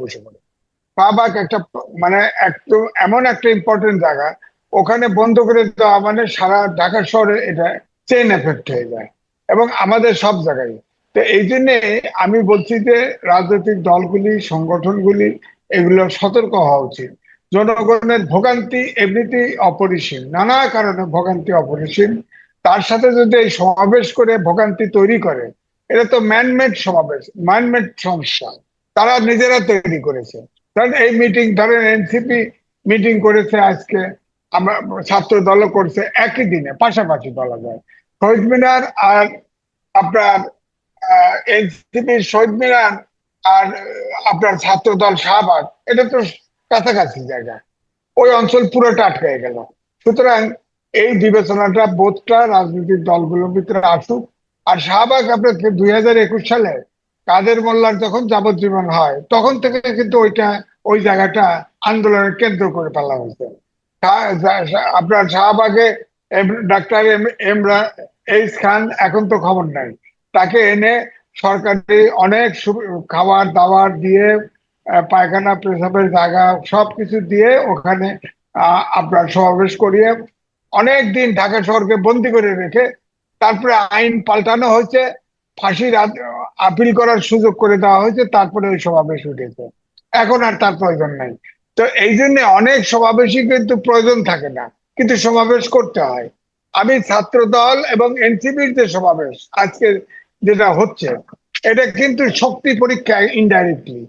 বসে পড়ে। শাহবাগ একটা মানে একটু এমন একটা ইম্পর্টেন্ট জায়গা, ওখানে বন্ধ করে দেওয়া মানে সারা ঢাকা শহরে এটা চেন এফেক্ট হয়ে যায়, এবং আমাদের সব জায়গায়। তো এই জন্যে আমি বলছি যে, রাজনৈতিক দলগুলি, সংগঠনগুলি, এগুলো সতর্ক হওয়া উচিত। জনগণের ভোগান্তি এমনিতেই অপরিসীম, নানা কারণে ভোগান্তি অপরিসীম। তার সাথে যদি এই সমাবেশ করে ভোগান্তি তৈরি করে, এটা তো ম্যানমেড সমাবেশ ম্যানমেড সমস্যা। তারা নিজেরা তৈরি করেছে। কারণ এই মিটিং ধরেন এনসিপি মিটিং করেছে আজকে, আমরা ছাত্র দলও করছে একই দিনে, পাশাপাশি বলা যায়। শহীদ মিনার আর আপনার এনসিপি শহীদ মিনার আর আপনার ছাত্র দল শাহবাগ, এটা তো কাছাকাছি জায়গা। ওই অঞ্চল পুরোটা আটকে গেল। সুতরাং এই বিবেচনাটা বোধটা রাজনৈতিক দলগুলোর ভিতরে আসুক। আর শাহবাগ আপনার দুই হাজার একুশ সালে কাদের মোল্লার যখন যাবজ্জীবন হয়, তখন থেকে কিন্তু ওইটা, ওই জায়গাটা আন্দোলনের কেন্দ্র করে ফেলা হয়েছে। আপনার শাহবাগে ডাক্তার এমরা এইস খান এখন তো খবর নাই। তাকে এনে সরকারি অনেক খাবার দাবার দিয়ে পায়খানা, পেশাবের জায়গা সবকিছু দিয়ে ওখানে আপনার সমাবেশ করিয়ে অনেক দিন ঢাকা শহরকে বন্দি করে রেখে তারপরে আইন পাল্টানো হয়েছে। ফাঁসির আপিল করার সুযোগ করে দেওয়া হয়েছে, তারপরে ওই সমাবেশ উঠেছে। এখন আর তার প্রয়োজন নাই। তো এই জন্য অনেক সমাবেশই কিন্তু প্রয়োজন থাকে না, কিন্তু সমাবেশ করতে হয়। আমি ছাত্র দল এবং এনসিপির যে সমাবেশ আজকে যেটা হচ্ছে, এটা কিন্তু শক্তি পরীক্ষা ইনডাইরেক্টলি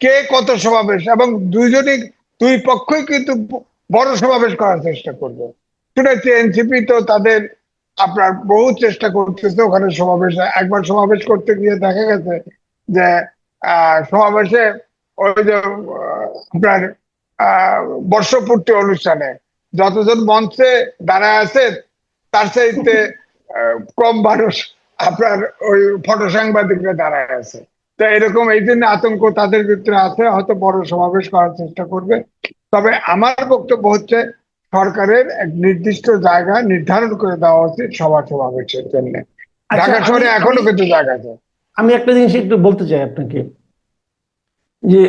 কে কত সমাবেশ এবং দুইজনই, দুই পক্ষই কিন্তু বড় সমাবেশ করার চেষ্টা করবে। শুনেছি এনসিপি তো তাদের আপনার বহু চেষ্টা করতেছে ওখানে সমাবেশ। একবার সমাবেশ করতে গিয়ে দেখা গেছে যে সমাবেশে ওই যে আপনার বর্ষপূর্তি অনুষ্ঠানে যতজন মঞ্চে দাঁড়ায় আছে, তার চাইতে কম মানুষ আপনার ওই ফটো সাংবাদিকরা দাঁড়ায় আছে। তো এরকম এই জন্য আতঙ্ক তাদের ভিতরে আছে, হয়তো বড় সমাবেশ করার চেষ্টা করবে। তবে আমার বক্তব্য হচ্ছে সরকারের এক নির্দিষ্ট জায়গা নির্ধারণ করে দেওয়া উচিত সভা সমাবেশের জন্য। ঢাকা শহরে এখনও কিন্তু জায়গা আছে আমি একটা জিনিস একটু বলতে চাই আপনাকে যে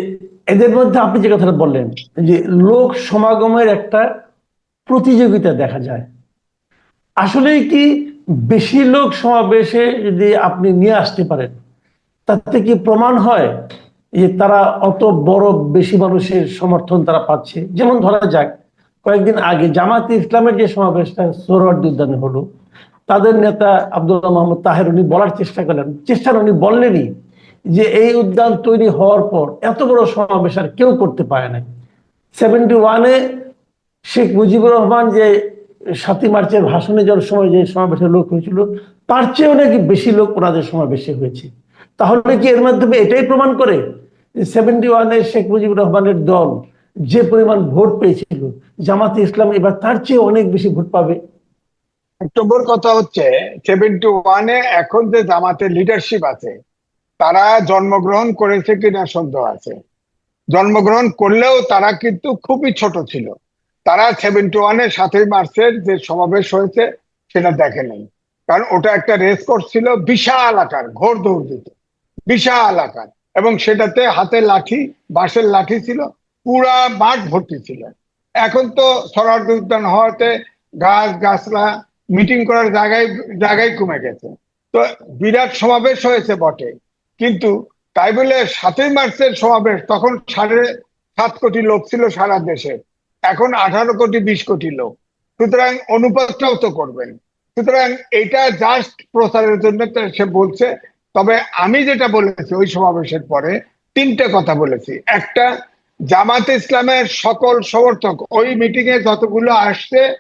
এদের মধ্যে আপনি যে কথাটা বললেন যে লোক সমাগমের একটা প্রতিযোগিতা দেখা যায়। আসলেই কি বেশি লোক সমাবেশে যদি আপনি নিয়ে আসতে পারেন তাতে কি প্রমাণ হয় যে তারা অত বড় বেশি মানুষের সমর্থন তারা পাচ্ছে? যেমন ধরা যাক কয়েকদিন আগে জামাত ইসলামের যে সমাবেশটা সোহরাওয়ার্দী উদ্যানে হলো, তাদের নেতা আব্দুল্লাহ মোহাম্মদ তাহের উনি বলার চেষ্টা করলেন। চেষ্টা উনি বললেনই যে এই উদ্যান তৈরি হওয়ার পর এত বড় সমাবেশ আর কেউ করতে পারে নাই। সেভেন্টি ওয়ানে শেখ মুজিবুর রহমান যে সাতই মার্চের ভাষণে যাওয়ার সময় যে সমাবেশের লোক হয়েছিল, তার চেয়েও নাকি বেশি লোক ওনাদের সমাবেশে হয়েছে। তাহলে কি এর মাধ্যমে এটাই প্রমাণ করে সেভেন্টি ওয়ানে শেখ মুজিবুর রহমানের দল যে পরিমাণ ভোট পেয়েছিল, জামাতে ইসলাম এবার তার চেয়ে অনেক বেশি ভোট পাবে। অক্টোবর কথা হচ্ছে, সেভেন্টি ওয়ানে এখন যে জামাতের লিডারশিপ আছে, তারা জন্মগ্রহণ করেছে কিনা সন্দেহ আছে। জন্মগ্রহণ করলেও তারা কিন্তু খুবই ছোট ছিল। তারা সেভেন্টি ওয়ানের সাতই মার্চের যে সমাবেশ হয়েছে, সেটা দেখে নেই। কারণ ওটা একটা রেস ছিল, বিশাল আকার, ঘোর দৌড় দিত। বিশাল আকার। এবং সেটাতে হাতে লাঠি, বাঁশের লাঠি ছিল পুরা মাঠ ভর্তি ছিল। এখন তো সরার্দ উদ্যান হওয়াতে গাছ গাছরা মিটিং করার জায়গায় জায়গায় কমে গেছে। তো বিরাট সমাবেশ হয়েছে বটে। কিন্তু তাই বলে সাতই মার্চের সমাবেশ, তখন সাড়ে সাত কোটি লোক ছিল সারা দেশে। এখন আঠারো কোটি, বিশ কোটি লোক। সুতরাং অনুপাতটাও তো করবেন। সুতরাং এটা জাস্ট প্রচারের জন্য সে বলছে। তবে আমি যেটা বলেছি ওই সমাবেশের পরে তিনটে কথা বলেছি। একটা জামাত ইসলামের সকল সমর্থক ওই মিটিং এ যতগুলো আসছে,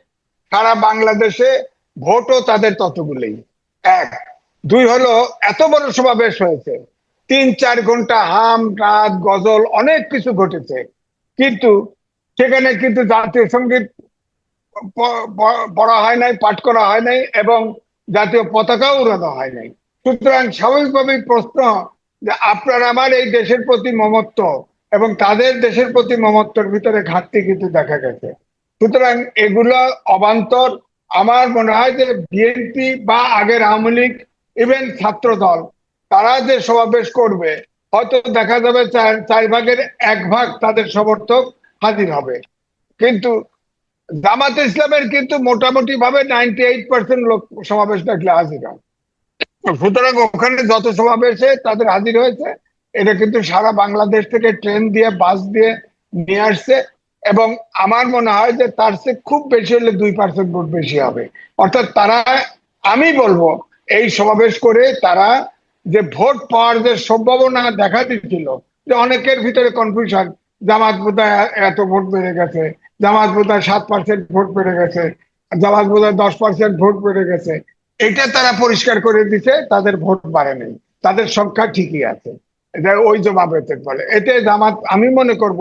সারা বাংলাদেশে ভোটও তাদের ততগুলোই। এক। দুই হলো, এত বড় সমাবেশ হয়েছে। তিন, চার ঘণ্টা হাম, রাত, গজল, অনেক কিছু ঘটেছে। কিন্তু সেখানে কিন্তু জাতীয় সংগীত পড়া হয় নাই, পাঠ করা হয় নাই এবং জাতীয় পতাকাও উড়ানো হয় নাই। সুতরাং স্বাভাবিকভাবেই প্রশ্ন যে আপনার, আমার এই দেশের প্রতি মমত্ব এবং তাদের দেশের প্রতি মমত্বর ভিতরে ঘাটতি কিন্তু দেখা গেছে। সুতরাং এগুলো অবান্তর। আমার মনে হয় যে বিএনপি বা আগের আওয়ামী লীগ ইভেন ছাত্র দল তারা যে সমাবেশ করবে, হয়তো দেখা যাবে চার ভাগের এক ভাগ তাদের সমর্থক হাজির হবে। কিন্তু জামাত ইসলামের কিন্তু মোটামুটি ভাবে নাইনটি এইট পার্সেন্ট লোক সমাবেশ ডাকলে হাজির হয়। সুতরাং ওখানে যত সমাবেশে তাদের হাজির হয়েছে এটা কিন্তু সারা বাংলাদেশ থেকে ট্রেন দিয়ে, বাস দিয়ে নিয়ে আসছে এবং আমার মনে হয় যে তার চেয়ে খুব বেশি হলে দুই পার্সেন্ট ভোট বেশি হবে। অর্থাৎ তারা, আমি বলব, এই সমাবেশ করে তারা যে ভোট পাওয়ার যে সম্ভাবনা দেখা দিচ্ছিল যে অনেকের ভিতরে কনফিউশন জামাত এত ভোট বেড়ে গেছে, জামাত বোধহয় সাত পার্সেন্ট ভোট বেড়ে গেছে, জামাত বোধহয় দশ পার্সেন্ট ভোট বেড়ে গেছে। এটা তারা পরিষ্কার করে দিছে তাদের ভোট বাড়েনি। তাদের সংখ্যা ঠিকই আছে। এটা ওই জবাবেতে বলে এতে জামাত, আমি মনে করব,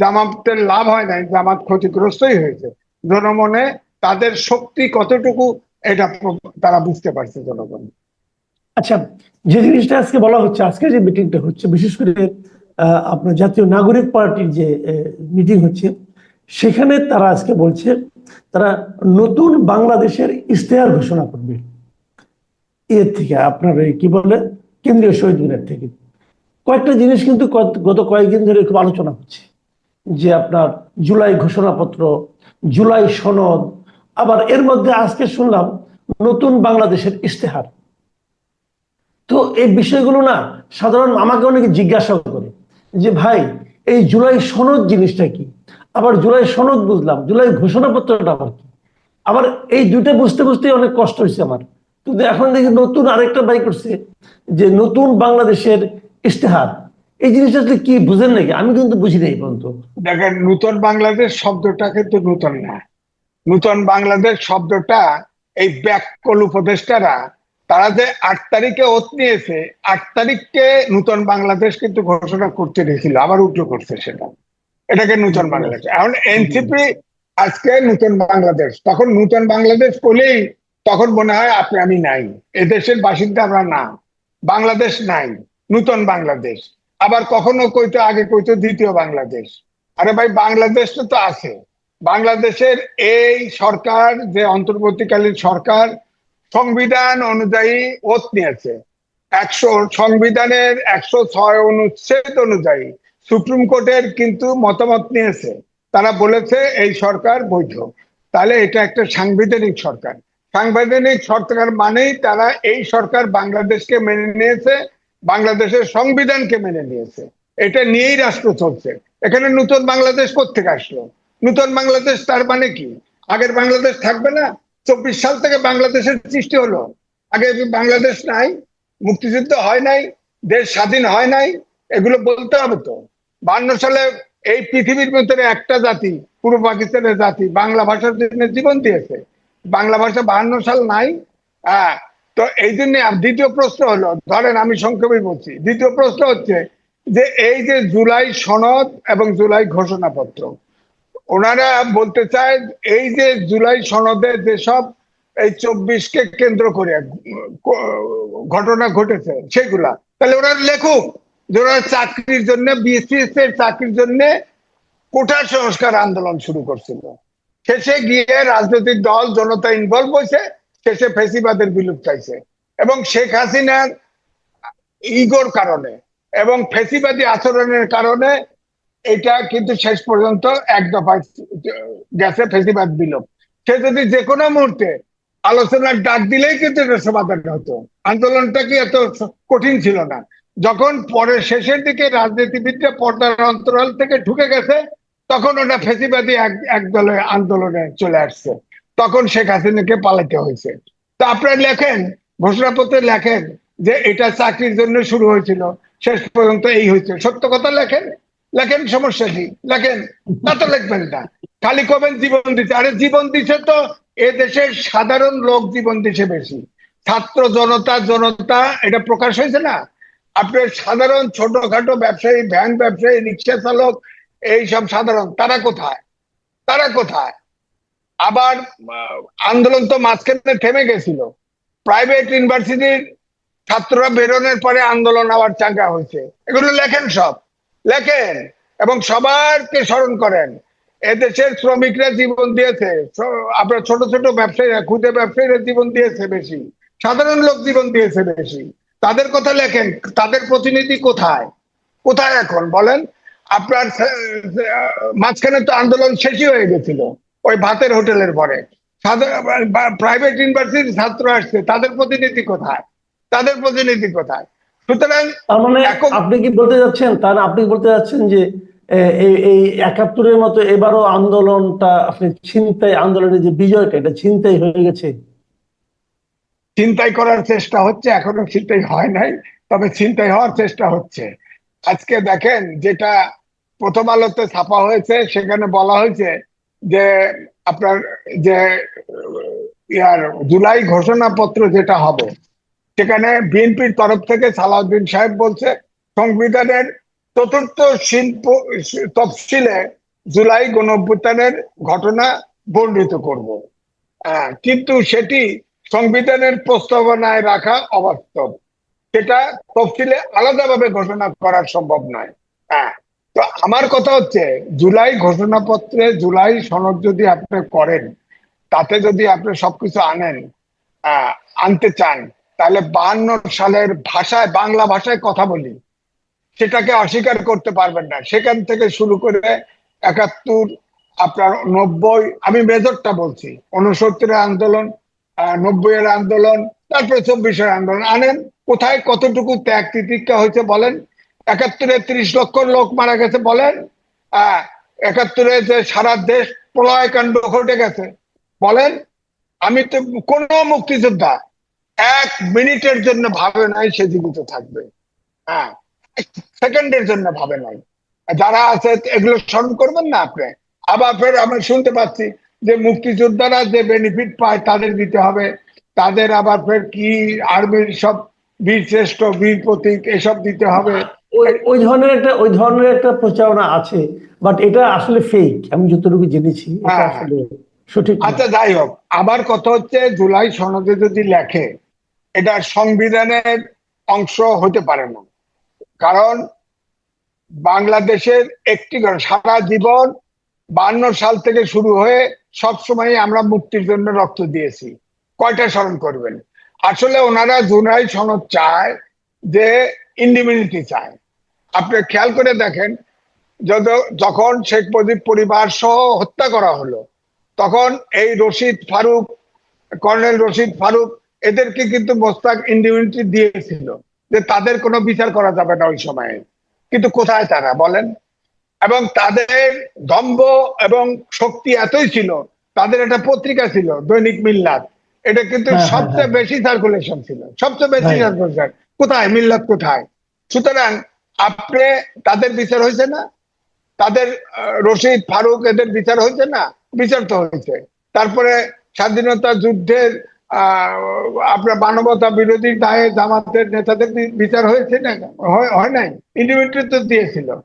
জামাতের লাভ হয় নাই, জামাত ক্ষতিগ্রস্তই হয়েছে। জনমনে তাদের শক্তি কতটুকু, এটা তারা বুঝতে পারছে জনগণ। আচ্ছা যে জিনিসটা আজকে বলা হচ্ছে আজকে যে মিটিংটা হচ্ছে, বিশেষ করে আপনার জাতীয় নাগরিক পার্টির যে মিটিং হচ্ছে, সেখানে তারা আজকে বলছে, তারা নতুন বাংলাদেশের ইশতেহার ঘোষণা করবে। এর থেকে আপনার কি বলে, কেন্দ্রীয় শহীদ মিনার থেকে। কয়েকটা জিনিস কিন্তু গত কয়েকদিন ধরে খুব আলোচনা হচ্ছে। যে আপনার জুলাই ঘোষণাপত্র, জুলাই সনদ, আবার এর মধ্যে আজকে শুনলাম নতুন বাংলাদেশের ইশতেহার। তো এই বিষয়গুলো না, সাধারণ আমাকে অনেকে জিজ্ঞাসা করে যে, ভাই, এই জুলাই সনদ জিনিসটা কি? আবার জুলাই সনদ বুঝলাম, জুলাই ঘোষণাপত্রটা আবার কি? আবার এই দুইটা বুঝতে বুঝতে অনেক কষ্ট হয়েছে আমার। কিন্তু এখন দেখি নতুন আরেকটা বাই করছে যে, নতুন বাংলাদেশের ইশতেহার। এই জিনিসটা কি বুঝেন নাকি? আমি কিন্তু বুঝি নাই পর্যন্ত। দেখেন, নূতন বাংলাদেশ শব্দটা কিন্তু নূতন না। নূতন বাংলাদেশ শব্দটা এই ব্যাককল উপদেষ্টারা, তারা যে আট তারিখে ওত নিয়েছে, আট তারিখকে নূতন বাংলাদেশ কিন্তু ঘোষণা করতে দিয়েছিল আবার উল্টো করছে সেটা। এটাকে নূতন বাংলাদেশ। এখন এনসিপি আজকে নূতন বাংলাদেশ। তখন নূতন বাংলাদেশ বলেই তখন মনে হয় আপনি, আমি নাই। এদেশের বাসিন্দা আমরা না। বাংলাদেশ নাই। নূতন বাংলাদেশ। আবার কখনো কইতো, আগে কইতো দ্বিতীয় বাংলাদেশ। আরে ভাই, বাংলাদেশটা তো আছে। বাংলাদেশের এই সরকার, যে অন্তর্বর্তীকালীন সরকার, সংবিধান অনুযায়ী ওত নিয়েছে। একশো সংবিধানের একশো ছয় অনুচ্ছেদ অনুযায়ী সুপ্রিম কোর্টের কিন্তু মতামত নিয়েছে। তারা বলেছে এই সরকার বৈধ। তাহলে এটা একটা সাংবিধানিক সরকার। সাংবিধানিক সরকার মানেই তারা এই সরকার বাংলাদেশকে মেনে নিয়েছে। বাংলাদেশের সংবিধানকে মেনে নিয়েছে। এটা নিয়েই রাষ্ট্র চলছে। এখানে নতুন বাংলাদেশ কোথেকে আসলো? নতুন বাংলাদেশ তার মানে কি? আগের বাংলাদেশ থাকবে না? চব্বিশ সাল থেকে বাংলাদেশের সৃষ্টি হলো। আগে বাংলাদেশ নাই, মুক্তিযুদ্ধ হয় নাই, দেশ স্বাধীন হয় নাই, এগুলো বলতে হবে তো। বান্ন সালে এই পৃথিবীর ভিতরে একটা জাতি, পূর্ব পাকিস্তানের জাতি, বাংলা ভাষার জন্য জীবন দিয়েছে। বাংলা ভাষা বাহান্ন সাল নাই হ্যাঁ তো এই জন্য দ্বিতীয় প্রশ্ন হলো, ধরেন আমি সংক্ষেপে বলছি, দ্বিতীয় প্রশ্ন হচ্ছে যে এই যে জুলাই সনদ এবং জুলাই ঘোষণাপত্র, ওনারা বলতে চায় এই যে জুলাই সনদে যেসব এই চব্বিশকে কেন্দ্র করে ঘটনা ঘটেছে সেগুলা, তাহলে ওরা লেখুক যে ওরা চাকরির জন্য বিএসসিএস এর চাকরির জন্য কোটা সংস্কার আন্দোলন শুরু করছিল। শেষে গিয়ে রাজনৈতিক দল, জনতা ইনভলভ হয়েছে শেষে ফেসিবাদের বিলুপ চাইছে। এবং শেখ হাসিনার ইগোর কারণে এবং ফেসিবাদী আচরণের কারণে এটা কিন্তু শেষ পর্যন্ত এক দফায় গেছে ফেসিবাদ বিলোপ। সে যদি যে কোনো মুহূর্তে আলোচনার ডাক দিলেই কিন্তু এটা সমাধান হতো। আন্দোলনটা কি এত কঠিন ছিল না। যখন পরে শেষের দিকে রাজনীতিবিদরা পর্দার অন্তরাল থেকে ঢুকে গেছে, তখন ওটা ফেসিবাদী এক এক দলে আন্দোলনে চলে আসছে। তখন শেখ হাসিনাকে পালাতে হয়েছে। তা আপনারা লেখেন, ঘোষণাপত্রে লেখেন যে এটা চাকরির জন্য শুরু হয়েছিল, শেষ পর্যন্ত এই হয়েছে। সত্য কথা লেখেন? লেখেন সমস্যা কি? লেখেন, তা তো লিখবেন না। খালি কবেন জীবন দিচ্ছে আরে জীবন দিচ্ছে তো এ দেশের সাধারণ লোক জীবন দিচ্ছে বেশি। ছাত্র জনতা জনতা, এটা প্রকাশ হয়েছে না? আপনার সাধারণ ছোটখাটো ব্যবসায়ী, ভ্যান ব্যবসায়ী, রিক্সা চালক, এইসব সাধারণ, তারা কোথায়? তারা কোথায়? আবার আন্দোলন তো মাঝখানে থেমে গেছিল। প্রাইভেট ইউনিভার্সিটির ছাত্ররা বেরোনোর পরে আন্দোলন আবার চাঙ্গা হয়েছে। এগুলো লেখেন সব। লেখেন এবং সবারকে স্মরণ করেন। এদেশের শ্রমিকরা জীবন দিয়েছে। আপনার ছোট ছোট ব্যবসায়ীরা, ক্ষুদে ব্যবসায়ীরা জীবন দিয়েছে বেশি। সাধারণ লোক জীবন দিয়েছে বেশি। তাদের কথা লেখেন, তাদের প্রতিনিধি কোথায়? কোথায় এখন? বলেন, আপনার মাঝখানে তো আন্দোলন শেষই হয়ে গেছিল। ওই ভাতের হোটেলের পরে। প্রাইভেট ইউনিভার্সিটির ছাত্র আসছে তাদের প্রতিনিধি কোথায়? তাদের প্রতিনিধি কোথায়? সুতরাং তার মানে আপনি কি বলতে যাচ্ছেন তার আপনি বলতে যাচ্ছেন যে এই এই একাত্তরের মতো এবারও আন্দোলনটা আপনি ছিনতাই আন্দোলনের যে বিজয়টা এটা ছিনতাই হয়ে গেছে? চিন্তাই করার চেষ্টা হচ্ছে এখনও চিন্তাই হয় নাই তবে চিন্তাই হওয়ার চেষ্টা হচ্ছে। আজকে দেখেন যেটা প্রথম আলোতে ছাপা হয়েছে সেখানে বলা হয়েছে যে আপনার যে ইয়ার জুলাই ঘোষণাপত্র যেটা হবে, সেখানে বিএনপির তরফ থেকে সালাউদ্দিন সাহেব বলছে, সংবিধানের চতুর্থ শিল্প, তফসিলে জুলাই গণ অভ্যুত্থানের ঘটনা বর্ণিত করব। কিন্তু সেটি সংবিধানের প্রস্তাবনায় রাখা অবাস্তব। সেটা তফসিলে আলাদাভাবে ঘোষণা করা সম্ভব নয়। হ্যাঁ তো আমার কথা হচ্ছে জুলাই ঘোষণাপত্রে জুলাই সনদ যদি আপনি করেন তাতে যদি আপনি সবকিছু আনেন আনতে চান তাহলে বাহান্ন সালের ভাষায় বাংলা ভাষায় কথা বলি। সেটাকে অস্বীকার করতে পারবেন না। সেখান থেকে শুরু করে একাত্তর আপনার নব্বই আমি মেজরটা বলছি উনসত্তরের আন্দোলন আহ, নব্বইয়ের আন্দোলন তারপরে চব্বিশের আন্দোলন। আনেন কোথায় কতটুকু ত্যাগ তিতিক্ষা হয়েছে বলেন? একাত্তরে ত্রিশ লক্ষ লোক মারা গেছে বলেন একাত্তরে যে সারা দেশ প্রলয়কাণ্ড ঘটে গেছে, বলেন, আমি তো কোন মুক্তিযোদ্ধা এক মিনিটের জন্য ভাবে নাই সে জীবিত থাকবে হ্যাঁ সেকেন্ডের জন্য ভাবে নাই। যারা আছে, এগুলো স্মরণ করবেন না আপনি। আবার ফের আমরা শুনতে পাচ্ছি যে মুক্তিযোদ্ধারা যে বেনিফিট পায় তাদের দিতে হবে, তাদের আবার ফের কি আর্মির সব বীর শ্রেষ্ঠ, বীর প্রতীক এসব দিতে হবে। ওই ওই ধরনের একটা ওই ধরনের একটা প্রচারণা আছে বাট এটা আসলে ফেক আমি যতটুকু জেনেছি এটা হ্যাঁ, আসলে সঠিক আচ্ছা যাই হোক আমার কথা হচ্ছে জুলাই সনদে যদি লেখে এটা সংবিধানের অংশ হতে পারে না। কারণ বাংলাদেশের একটি সারা জীবন বান্ন সাল থেকে শুরু হয়ে সব সময় আমরা মুক্তির জন্য রক্ত দিয়েছি। কয়টা স্মরণ করবেন? আসলে ওনারা জুলাই সনদ চায় যে ইন্ডিমিউনিটি চায়। আপনি খেয়াল করে দেখেন যদ- যখন শেখ মুজিব পরিবার সহ হত্যা করা হলো তখন এই রশিদ ফারুক কর্নেল রশিদ ফারুক এদেরকে কিন্তু মোস্তাক ইন্ডিউনিটি দিয়েছিল যে তাদের কোনো বিচার করা যাবে না ওই সময়ে। কিন্তু কোথায় তারা বলেন? এবং তাদের দম্ভ এবং শক্তি এতই ছিল তাদের একটা পত্রিকা ছিল দৈনিক মিল্লাত। এটা কিন্তু হ্যাঁ, হ্যাঁ, সবচেয়ে হ্যাঁ। বেশি সার্কুলেশন ছিল সবচেয়ে বেশি সার্কুলেশন কোথায়? মিল্লাত কোথায়? সুতরাং আপনি তাদের বিচার হয়েছে না? তাদের রশিদ ফারুক এদের বিচার হয়েছে না? বিচার তো হয়েছে। তারপরে স্বাধীনতা যুদ্ধের আপনার মানবতা বিরোধী দায়ে জামাতের নেতাদের বিচার হয়েছে না? হয়- নাই? ইন্ডিভিজুয়াল তো দিয়েছিল।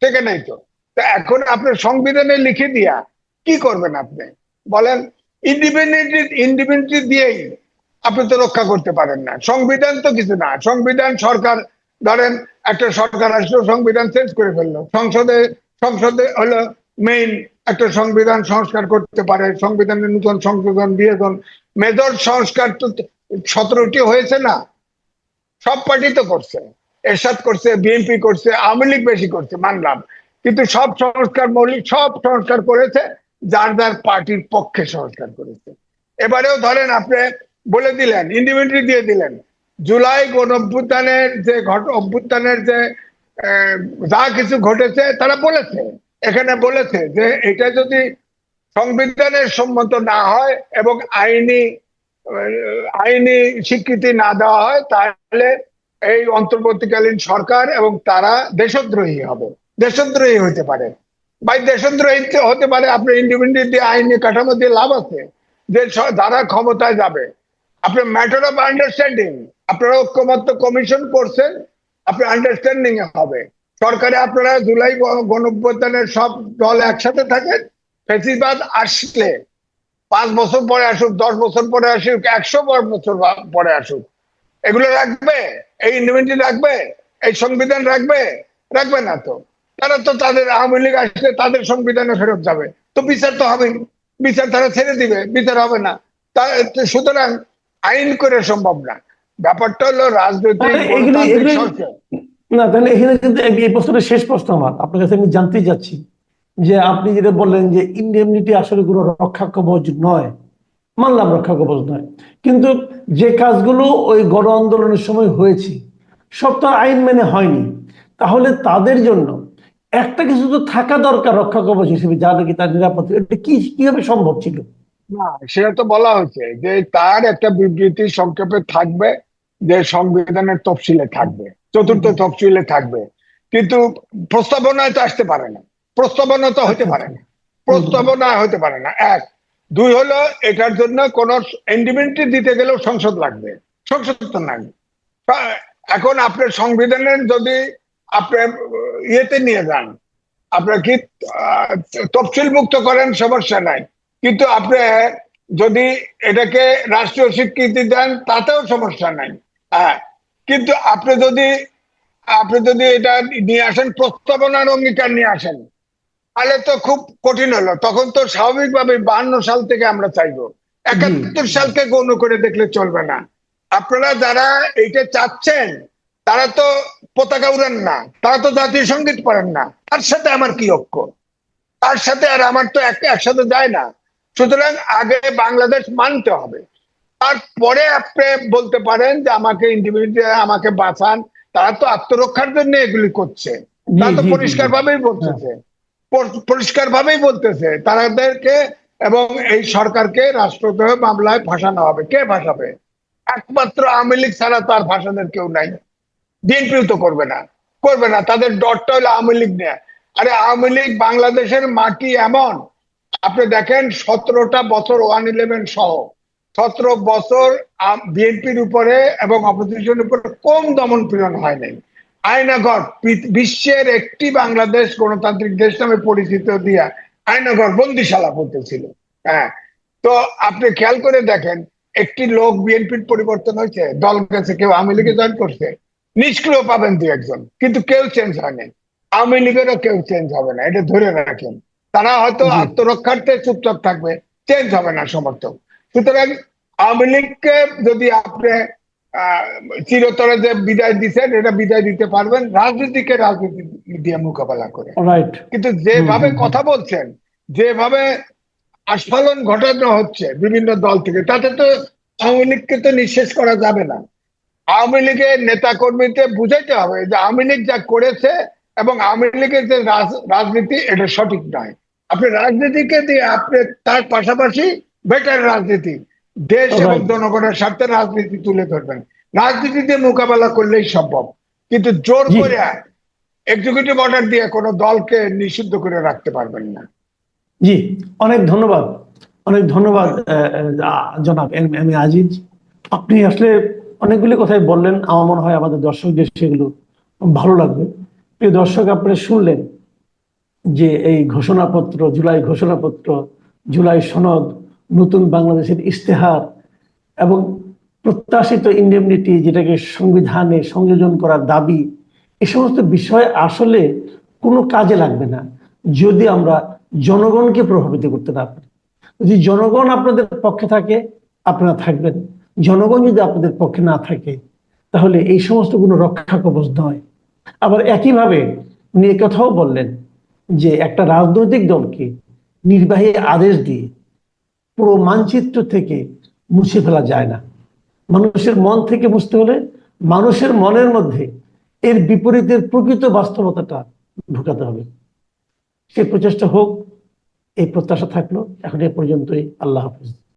থেকে নাই তো। তো এখন আপনার সংবিধানে লিখে দিয়া কি করবেন আপনি? বলেন ইন্ডিপেন্ডেন্ট ইন্ডিপেন্ডেন্ট দিয়েই আপনি তো রক্ষা করতে পারেন না। সংবিধান তো কিছু না। সংবিধান সরকার ধরেন, একটা সরকার আসলো, সংবিধান চেঞ্জ করে ফেলল। সংসদে সংসদে হলো মেইন একটা সংবিধান সংস্কার করতে পারে, সংবিধানের নতুন সংশোধন, বিয়োজন। মেজর সংস্কার তো সতেরোটি হয়েছে না? সব পার্টি তো করছে। এরশাদ করছে বিএনপি করছে, আওয়ামী লীগ বেশি করছে, মানলাম। কিন্তু সব সংস্কার মৌলিক, সব সংস্কার করেছে, যার যার পার্টির পক্ষে সংস্কার করেছে। এবারেও ধরেন আপনি বলে দিলেন ইন্ডিপেন্ডেন্ট দিয়ে দিলেন। জুলাই গণ অভ্যুত্থানের যে ঘট, অভ্যুত্থানের যে যা কিছু ঘটেছে, তারা বলেছে। এখানে বলেছে যে এটা যদি সংবিধানের সম্মত না হয় এবং আইনি আইনি স্বীকৃতি না দেওয়া হয়, তাহলে এই অন্তর্বর্তীকালীন সরকার এবং তারা দেশদ্রোহী হবে। দেশদ্রোহী হতে পারে। ভাই, দেশদ্রোহী হতে পারে, আপনি ইন্ডিপেন্ডেন্ট আইনি কাঠামো দিয়ে লাভ আছে। যে যারা ক্ষমতায় যাবে। আপনার ম্যাটার অফ আন্ডারস্ট্যান্ডিং আপনারা ঐক্যমত্য কমিশন করছেন আপনার আন্ডারস্ট্যান্ডিং হবে। সরকারে আপনারা জুলাই গণঅভ্যুত্থানের সব দল একসাথে থাকেন, ফেসিবাদ আসলে পাঁচ বছর পরে আসুক, দশ বছর পরে আসুক, একশো বছর পরে আসুক। এগুলো রাখবে, এই ইন্ডিপেন্ডেন্ট রাখবে, এই সংবিধান রাখবে রাখবে না তো। তারা তো তাদের আওয়ামী লীগ আসলে তাদের সংবিধানে ফেরত যাবে। তো বিচার তো হবেই। বিচার তারা ছেড়ে দিবে, বিচার হবে না। সুতরাং আইন করে সম্ভব না। ব্যাপারটা হলো রাজনৈতিক না তাহলে এখানে কিন্তু এই- প্রশ্নটা শেষ প্রশ্ন আমার। আপনার কাছে আমি জানতে যাচ্ছি যে আপনি যেটা বললেন যে ইন্ডেমনিটি আসলে কোনো রক্ষা কবচ নয়। মানলাম রক্ষা কবচ নয়। কিন্তু যে কাজগুলো ওই গণ আন্দোলনের সময় হয়েছে সব তো আইন মেনে হয়নি। তাহলে তাদের জন্য একটা কিছু তো থাকা দরকার রক্ষা কবচ হিসেবে যা নাকি তার নিরাপত্তা। এটা কি কীভাবে সম্ভব ছিল? না সেটা তো বলা হয়েছে যে তার একটা বিবৃতি সংক্ষেপে থাকবে। যে সংবিধানের তফসিলে থাকবে চতুর্থ তফসিলে থাকবে কিন্তু প্রস্তাবনায় তো আসতে পারে না। প্রস্তাবনা তো হতে পারে না। প্রস্তাবনা হতে পারে না। এক দুই হলো এটার জন্য কোন ইন্ডিপেন্ডেন্ট দিতে গেলেও সংসদ লাগবে। সংসদ তো নাই। এখন আপনার সংবিধানের যদি আপনার ইয়েতে নিয়ে যান আপনার কি তফসিল মুক্ত করেন সমস্যা নাই কিন্তু আপনি যদি এটাকে রাষ্ট্রীয় স্বীকৃতি দেন তাতেও সমস্যা নাই। হ্যাঁ কিন্তু আপনি যদি আপনি যদি এটা নিয়ে আসেন, প্রস্তাবনার অঙ্গীকার নিয়ে আসেন, তাহলে তো খুব কঠিন হলো। তখন তো স্বাভাবিকভাবে বাহান্ন সাল থেকে আমরা চাইব। একাত্তর সালকে গৌণ করে দেখলে চলবে না। আপনারা যারা এইটা চাচ্ছেন, তারা তো পতাকা উড়ান না, তারা তো জাতীয় সংগীত পড়েন না। তার সাথে আমার কি ঐক্য? তার সাথে আর আমার তো এক, একসাথে যায় না। সুতরাং আগে বাংলাদেশ মানতে হবে। তারপরে আপনি বলতে পারেন যে আমাকে ইন্ডিভিজুয়াল আমাকে বাঁচান। তারা তো আত্মরক্ষার জন্য এগুলি করছে। তারা তো পরিষ্কার। ভাবেই বলতেছে। পরিষ্কার ভাবেই বলতেছে। তাদেরকে এবং এই সরকারকে রাষ্ট্রদ্রোহ মামলায় ফাঁসানো হবে। কে ফাঁসাবে? একমাত্র আওয়ামী লীগ ছাড়া তো আর ফাঁসানোর কেউ নাই। বিএনপিও তো করবে না। করবে না। তাদের ডরটা হলো আওয়ামী লীগ নেয়। আরে আওয়ামী লীগ বাংলাদেশের মাটি এমন। আপনি দেখেন সতেরোটা বছর ওয়ান ইলেভেন সহ সতেরো বছর বিএনপির উপরে এবং অপোজিশনের উপরে কম দমন পীড়ন হয় নাই। আয়নাঘর বিশ্বের একটি বাংলাদেশ গণতান্ত্রিক দেশ নামে পরিচিত দিয়া আয়নাঘর বন্দিশালা করতেছিল। হ্যাঁ তো আপনি খেয়াল করে দেখেন একটি লোক বিএনপির পরিবর্তন হয়েছে দল গেছে কেউ আওয়ামী লীগে জয়েন করছে নিষ্ক্রিয় পাবেন দু একজন কিন্তু কেউ চেঞ্জ হয়নি আওয়ামী লীগেরও কেউ চেঞ্জ হবে না এটা ধরে রাখেন। তারা হয়তো আত্মরক্ষার্থে চুপচাপ থাকবে চেঞ্জ হবে না সমর্থক। সুতরাং আওয়ামী লীগকে যদি আপনি চিরতরে যে বিদায় দিচ্ছেন এটা বিদায় দিতে পারবেন রাজনীতিকে রাজনীতি দিয়ে মোকাবেলা করে। কিন্তু যেভাবে। কথা বলছেন যেভাবে আস্ফালন ঘটানো হচ্ছে বিভিন্ন দল থেকে তাতে তো আওয়ামী লীগকে তো নিঃশেষ করা যাবে না। আওয়ামী লীগের নেতা কর্মীকে বুঝাইতে হবে যে আওয়ামী লীগ যা করেছে এবং আওয়ামী লীগের যে রাজ- রাজনীতি এটা সঠিক নয়। আপনি রাজনীতিকে দিয়ে আপনি তার পাশাপাশি বেটার রাজনীতি। দেশ এবং. জনগণের স্বার্থে রাজনীতি তুলে ধরবেন। রাজনীতি দিয়ে মোকাবেলা করলেই সম্ভব। কিন্তু জোর। করে এক্সিকিউটিভ অর্ডার দিয়ে কোনো দলকে নিষিদ্ধ করে রাখতে পারবেন না। জি অনেক ধন্যবাদ। অনেক ধন্যবাদ জনাব এম এম এ আজিজ। আপনি আসলে অনেকগুলি কথাই বললেন আমার মনে হয় আমাদের দর্শক দর্শকদের সেগুলো ভালো লাগবে। প্রিয় দর্শক আপনারা শুনলেন যে এই ঘোষণাপত্র জুলাই ঘোষণাপত্র জুলাই সনদ নতুন বাংলাদেশের ইস্তেহার এবং প্রত্যাশিত ইন্ডেমনিটি যেটাকে সংবিধানে সংযোজন করার দাবি, এ সমস্ত বিষয় আসলে কোনো কাজে লাগবে না যদি আমরা জনগণকে প্রভাবিত করতে না পারি। যদি জনগণ আপনাদের পক্ষে থাকে, আপনারা থাকবেন। জনগণ যদি আপনাদের পক্ষে না থাকে, তাহলে এই সমস্ত কোনো রক্ষা কবচ নয়। আবার একইভাবে উনি কথাও বললেন যে একটা রাজনৈতিক দলকে নির্বাহী আদেশ দিয়ে পুরো মানচিত্র থেকে মুছে ফেলা যায় না। মানুষের মন থেকে বুঝতে হলে মানুষের মনের মধ্যে এর বিপরীতের প্রকৃত বাস্তবতাটা ঢুকাতে হবে। সে প্রচেষ্টা হোক, এই প্রত্যাশা থাকল। এখন এ পর্যন্তই। আল্লাহ হাফিজ।